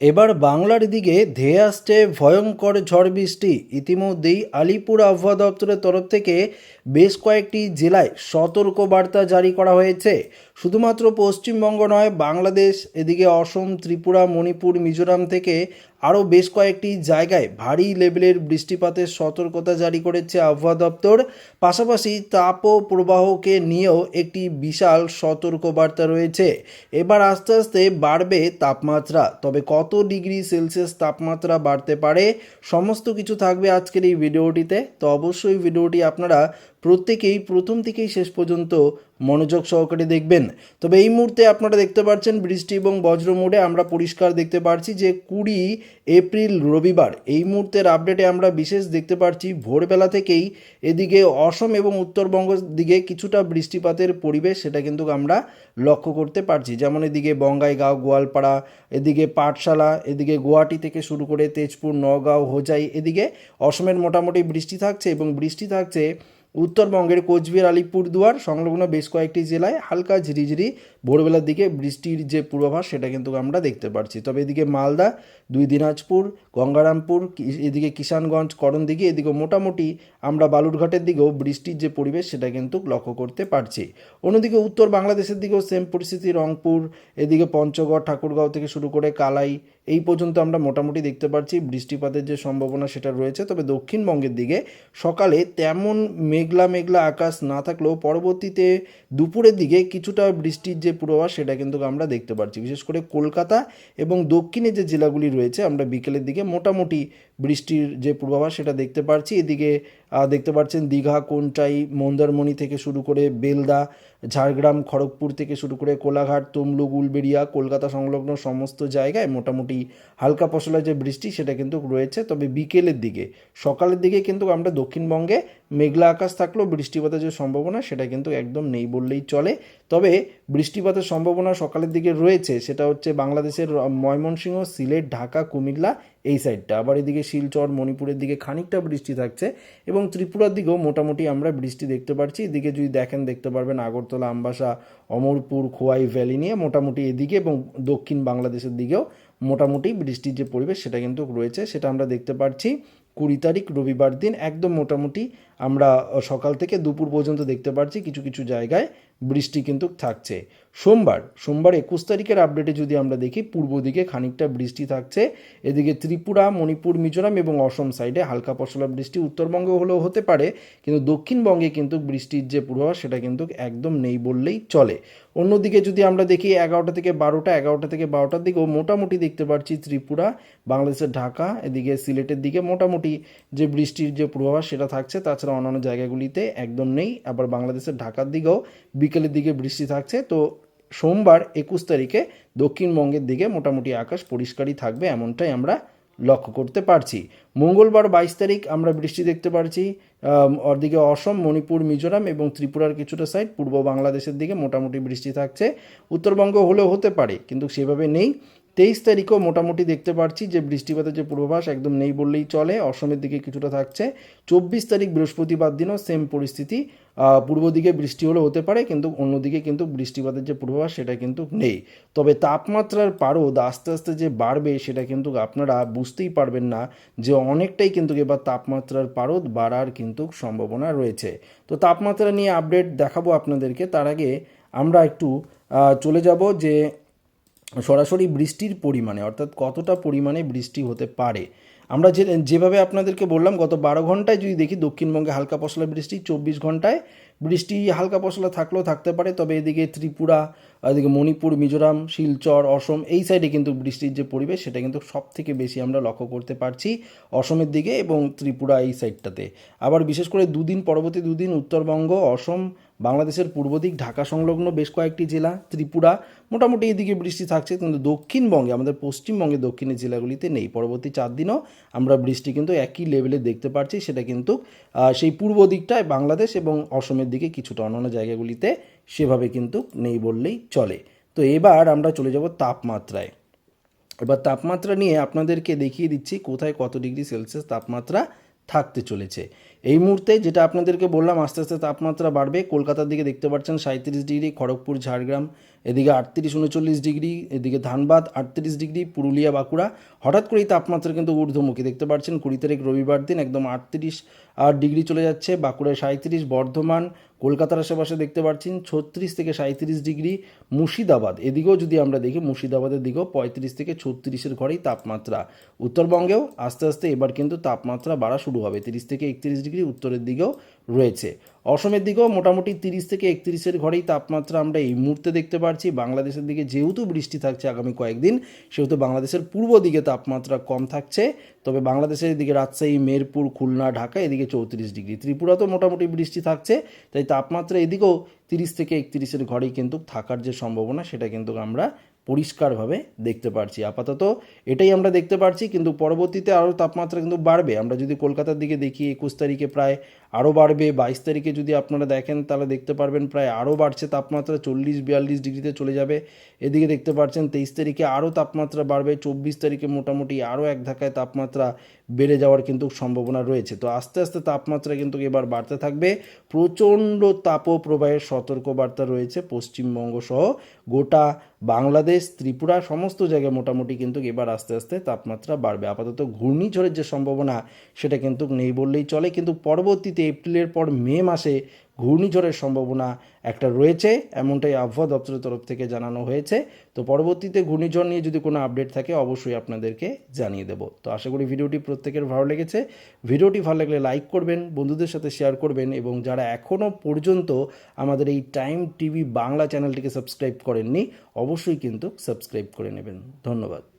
এবার বাংলার দিকে ধেয়ে আসছে ভয়ঙ্কর ঝড় বৃষ্টি। ইতিমধ্যেই আলিপুর আবহাওয়া দপ্তরের তরফ থেকে বেশ কয়েকটি জেলায় সতর্ক বার্তা জারি করা হয়েছে। শুধুমাত্র পশ্চিমবঙ্গ নয়, বাংলাদেশ, এদিকে অসম, ত্রিপুরা, মণিপুর, মিজোরাম থেকে আরও বেশ কয়েকটি জায়গায় ভারী লেভেলের বৃষ্টিপাতের সতর্কতা জারি করেছে আবহাওয়া দপ্তর। পাশাপাশি তাপ প্রবাহকে নিয়েও একটি বিশাল সতর্কবার্তা রয়েছে। এবার আস্তে আস্তে বাড়বে তাপমাত্রা, তবে কত ডিগ্রি সেলসিয়াস তাপমাত্রা বাড়তে পারে সমস্ত কিছু থাকবে আজকের এই ভিডিওটিতে। তো অবশ্যই ভিডিওটি আপনারা প্রত্যেকেই প্রথম থেকেই শেষ পর্যন্ত মনোযোগ সহকারে দেখবেন। তবে এই মুহূর্তে আপনারা দেখতে পাচ্ছেন বৃষ্টি এবং বজ্র মোডে আমরা পরিষ্কার দেখতে পাচ্ছি যে কুড়ি এপ্রিল রবিবার, এই মুহূর্তের আপডেটে আমরা বিশেষ দেখতে পাচ্ছি ভোরবেলা থেকেই এদিকে অসম এবং উত্তরবঙ্গ দিকে কিছুটা বৃষ্টিপাতের পরিবেশ, সেটা কিন্তু আমরা লক্ষ্য করতে পারছি। যেমন এদিকে বঙ্গাইগাঁও, গোয়ালপাড়া, এদিকে পাঠশালা, এদিকে গুয়াহাটি থেকে শুরু করে তেজপুর নগাঁও হোজাই, এদিকে অসমের মোটামুটি বৃষ্টি থাকছে এবং বৃষ্টি থাকছে উত্তরবঙ্গের কোচবিহার আলিপুরদুয়ার সংলগ্ন বেশ কয়েকটি জেলায় হালকা ঝিরিঝিরি ভোরবেলার দিকে বৃষ্টির যে পূর্বাভাস, সেটা কিন্তু আমরা দেখতে পাচ্ছি তবে এদিকে মালদা, দুই দিনাজপুর, গঙ্গারামপুর এদিকে কিষানগঞ্জ, করণদিঘি, এদিকে মোটামুটি আমরা বালুরঘাটের দিকেও বৃষ্টির যে পরিবেশ, সেটা কিন্তু লক্ষ্য করতে পারছি। অন্যদিকে উত্তর বাংলাদেশের দিকেও সেম পরিস্থিতি, রংপুর, এদিকে পঞ্চগড়, ঠাকুরগাঁও থেকে শুরু করে কালাই, এই পর্যন্ত আমরা মোটামুটি দেখতে পাচ্ছি বৃষ্টিপাতের যে সম্ভাবনা, সেটা রয়েছে। তবে দক্ষিণবঙ্গের দিকে সকালে তেমন মেঘলা মেঘলা আকাশ না থাকলেও পরবর্তীতে দুপুরের দিকে কিছুটা বৃষ্টির যে পূর্বাভাস সেটা কিন্তু আমরা দেখতে পাচ্ছি বিশেষ করে কলকাতা এবং দক্ষিণে যে জেলাগুলি রয়েছে, আমরা বিকেলের দিকে মোটামুটি বৃষ্টির যে পূর্বাভাস সেটা দেখতে পাচ্ছি এদিকে দেখতে পাচ্ছেন দীঘা, কোনটাই, মন্দারমণি থেকে শুরু করে বেলদা, ঝাড়গ্রাম, খড়গপুর থেকে শুরু করে কোলাঘাট, তমলুক, উলবেড়িয়া, কলকাতা সংলগ্ন সমস্ত জায়গায় মোটামুটি হালকা পশলা যে বৃষ্টি সেটা কিন্তু রয়েছে। তবে বিকেলের দিকে, সকালের দিকে কিন্তু আমরা দক্ষিণবঙ্গে মেঘলা আকাশ থাকলেও বৃষ্টিপাতের যে সম্ভাবনা সেটা কিন্তু একদম নেই বললেই চলে। তবে বৃষ্টিপাতের সম্ভাবনা সকালের দিকে রয়েছে, সেটা হচ্ছে বাংলাদেশের ময়মনসিংহ, সিলেট, ঢাকা, কুমিল্লা এই সাইডটা। আবার এদিকে শিলচর, মণিপুরের দিকে খানিকটা বৃষ্টি থাকছে এবং ত্রিপুরার দিকেও মোটামুটি আমরা বৃষ্টি দেখতে পাচ্ছি এদিকে যদি দেখেন, দেখতে পারবেন আগরতলা, আমবাসা, অমরপুর, খোয়াই ভ্যালি নিয়ে মোটামুটি এদিকে এবং দক্ষিণ বাংলাদেশের দিকেও মোটামুটি বৃষ্টির যে পরিবেশ সেটা কিন্তু রয়েছে, সেটা আমরা দেখতে পাচ্ছি কুড়ি তারিখ রবিবার দিন একদম মোটামুটি আমরা সকাল থেকে দুপুর পর্যন্ত দেখতে পাচ্ছি কিছু কিছু জায়গায় বৃষ্টি কিন্তু থাকছে। সোমবার সোমবার একুশ তারিখের আপডেটে যদি আমরা দেখি, পূর্ব দিকে খানিকটা বৃষ্টি থাকছে। এদিকে ত্রিপুরা, মণিপুর, মিজোরাম এবং অসম সাইডে হালকা পশলা বৃষ্টি। উত্তরবঙ্গে হলেও হতে পারে, কিন্তু দক্ষিণবঙ্গে কিন্তু বৃষ্টির যে পূর্বাভাস, সেটা কিন্তু একদম নেই বললেই চলে। অন্যদিকে যদি আমরা দেখি, এগারোটা থেকে বারোটা, এগারোটা থেকে বারোটার দিকেও মোটামুটি দেখতে পাচ্ছি ত্রিপুরা, বাংলাদেশের ঢাকা, এদিকে সিলেটের দিকে মোটামুটি যে বৃষ্টির যে পূর্বাভাস সেটা থাকছে, তাছাড়া অন্যান্য জায়গাগুলিতে একদম নেই। আবার বাংলাদেশের ঢাকার দিকেও বিকেলের দিকে বৃষ্টি থাকছে। তো সোমবার একুশ তারিখে দক্ষিণবঙ্গের দিকে মোটামুটি আকাশ পরিষ্কারই থাকবে এমনটাই আমরা লক্ষ্য করতে পারছি। মঙ্গলবার বাইশ তারিখ আমরা বৃষ্টি দেখতে পারছি। ওদিকে অসম, মণিপুর, মিজোরাম এবং ত্রিপুরার কিছুটা সাইড পূর্ব বাংলাদেশের দিকে মোটামুটি বৃষ্টি থাকছে। উত্তরবঙ্গ হলেও হতে পারে, কিন্তু সেভাবে নেই। তেইশ তারিখও মোটামুটি দেখতে পাচ্ছি যে বৃষ্টিপাতের যে পূর্বাভাস একদম নেই বললেই চলে, অসমের দিকে কিছুটা থাকছে। চব্বিশ তারিখ বৃহস্পতিবার দিনও সেম পরিস্থিতি। পূর্ব দিকে বৃষ্টি হলে হতে পারে, কিন্তু অন্যদিকে কিন্তু বৃষ্টিপাতের যে পূর্বাভাস সেটা কিন্তু নেই। তবে তাপমাত্রার পারদ আস্তে আস্তে যে বাড়বে সেটা কিন্তু আপনারা বুঝতেই পারবেন না যে অনেকটাই কিন্তু এবার তাপমাত্রার পারদ বাড়ার কিন্তু সম্ভাবনা রয়েছে। তো তাপমাত্রা নিয়ে আপডেট দেখাবো আপনাদেরকে। তার আগে আমরা একটু চলে যাব যে সরাসরি বৃষ্টির পরিমাণে, অর্থাৎ কতটা পরিমাণে বৃষ্টি হতে পারে। আমরা যে, যেভাবে আপনাদেরকে বললাম, গত বারো ঘন্টায় যদি দেখি দক্ষিণবঙ্গে হালকা পশলা বৃষ্টি, চব্বিশ ঘন্টায় বৃষ্টি হালকা পশলা থাকলেও থাকতে পারে, তবে এদিকে ত্রিপুরা, এদিকে মণিপুর, মিজোরাম, শিলচর, অসম, এই সাইডে কিন্তু বৃষ্টির যে পরিবেশ, সেটা কিন্তু সব থেকে বেশি আমরা লক্ষ্য করতে পারছি অসমের দিকে এবং ত্রিপুরা এই সাইডটাতে আবার বিশেষ করে দুদিন, পরবর্তী দুদিন উত্তরবঙ্গ, অসম বাংলাদেশের পূর্ব দিক, ঢাকা সংলগ্ন বেশ কয়েকটি জেলা, ত্রিপুরা, মোটামুটি এদিকে বৃষ্টি থাকছে, কিন্তু দক্ষিণবঙ্গে, আমাদের পশ্চিমবঙ্গে দক্ষিণের জেলাগুলিতে নেই। পরবর্তী চার দিনও আমরা বৃষ্টি কিন্তু একই লেভেলে দেখতে পাচ্ছি সেটা কিন্তু সেই পূর্ব দিকটায় বাংলাদেশ এবং অসমের দিকে কিছুটা অন্যান্য জায়গাগুলিতে সেভাবে কিন্তু নেই বললেই চলে। তো এবার আমরা চলে যাব তাপমাত্রায়। এবার তাপমাত্রা নিয়ে আপনাদেরকে দেখিয়ে দিচ্ছি কোথায় কত ডিগ্রি সেলসিয়াস তাপমাত্রা থাকতে চলেছে। এই মুহূর্তে যেটা আপনাদেরকে বললাম, আস্তে আস্তে তাপমাত্রা বাড়বে। কলকাতার দিকে দেখতে পাচ্ছেন সাঁত্রিশ ডিগ্রি, খড়গপুর, ঝাড়গ্রাম, এদিকে আটত্রিশ, উনচল্লিশ ডিগ্রি, এদিকে ধানবাদ আটত্রিশ ডিগ্রি, পুরুলিয়া, বাঁকুড়া। হঠাৎ করেই তাপমাত্রা কিন্তু ঊর্ধ্বমুখী। দেখতে পাচ্ছেন কুড়ি তারিখ রবিবার দিন একদম আটত্রিশ আর ডিগ্রি চলে যাচ্ছে। বাঁকুড়ায় সাঁত্রিশ বর্ধমান কলকাতার আশেপাশে দেখতে পাচ্ছেন ছত্রিশ থেকে সাঁত্রিশ ডিগ্রি মুর্শিদাবাদ। এদিকেও যদি আমরা দেখি, মুর্শিদাবাদের দিকেও পঁয়ত্রিশ থেকে ছত্রিশের ঘরেই তাপমাত্রা। উত্তরবঙ্গেও আস্তে আস্তে এবার কিন্তু তাপমাত্রা বাড়া শুরু হবে। তিরিশ থেকে একত্রিশ ডিগ্রি উত্তরের দিকেও রয়েছে। অসমের দিকেও মোটামুটি তিরিশ থেকে একত্রিশের ঘরেই তাপমাত্রা আমরা এই মুহূর্তে দেখতে পাচ্ছি বাংলাদেশের দিকে যেহেতু বৃষ্টি থাকছে আগামী কয়েকদিন, সেহেতু বাংলাদেশের পূর্ব দিকে তাপমাত্রা কম থাকছে। তবে বাংলাদেশের এদিকে রাজশাহী মেরপুর খুলনা, ঢাকা, এদিকে চৌত্রিশ ডিগ্রি। ত্রিপুরা তো মোটামুটি বৃষ্টি থাকছে, তাই তাপমাত্রা এদিকেও তিরিশ থেকে একত্রিশের ঘরেই কিন্তু থাকার যে সম্ভাবনা, সেটা কিন্তু আমরা পরিষ্কারভাবে দেখতে পারছি। আপাতত এটাই আমরা দেখতে পারছি, কিন্তু পরবর্তীতে আরও তাপমাত্রা কিন্তু বাড়বে। আমরা যদি কলকাতার দিকে দেখি, একুশ তারিখে প্রায় আরও বাড়বে, বাইশ তারিখে যদি আপনারা দেখেন, তাহলে দেখতে পারবেন প্রায় আরও বাড়ছে তাপমাত্রা, চল্লিশ, বিয়াল্লিশ ডিগ্রিতে চলে যাবে। এদিকে দেখতে পাচ্ছেন, তেইশ তারিখে আরও তাপমাত্রা বাড়বে, চব্বিশ তারিখে মোটামুটি আরও এক ধাক্কায় তাপমাত্রা বেড়ে যাওয়ার কিন্তু সম্ভাবনা রয়েছে। তো আস্তে আস্তে তাপমাত্রা কিন্তু এবার বাড়তে থাকবে। প্রচণ্ড তাপপ্রবাহের সতর্কবার্তা রয়েছে পশ্চিমবঙ্গ সহ গোটা বাংলাদেশ, ত্রিপুরা, সমস্ত জায়গায় মোটামুটি কিন্তু এবার আস্তে আস্তে তাপমাত্রা বাড়বে। আপাতত ঘূর্ণিঝড়ের যে সম্ভাবনা সেটা কিন্তু নেই বললেই চলে। কিন্তু পরবর্তীতে এপ্রিলের পর মে মাসে ঘূর্ণিঝড়ের সম্ভাবনা একটা রয়েছে, এমনটাই আবহাওয়া দপ্তরের তরফ থেকে জানানো হয়েছে। তো পরবর্তীতে ঘূর্ণিঝড় নিয়ে যদি কোনো আপডেট থাকে, অবশ্যই আপনাদেরকে জানিয়ে দেবো। তো আশা করি ভিডিওটি প্রত্যেকের ভালো লেগেছে। ভিডিওটি ভালো লাগলে লাইক করবেন, বন্ধুদের সাথে শেয়ার করবেন এবং যারা এখনও পর্যন্ত আমাদের এই টাইম টিভি বাংলা চ্যানেলটিকে সাবস্ক্রাইব করেননি, অবশ্যই কিন্তু সাবস্ক্রাইব করে নেবেন। ধন্যবাদ।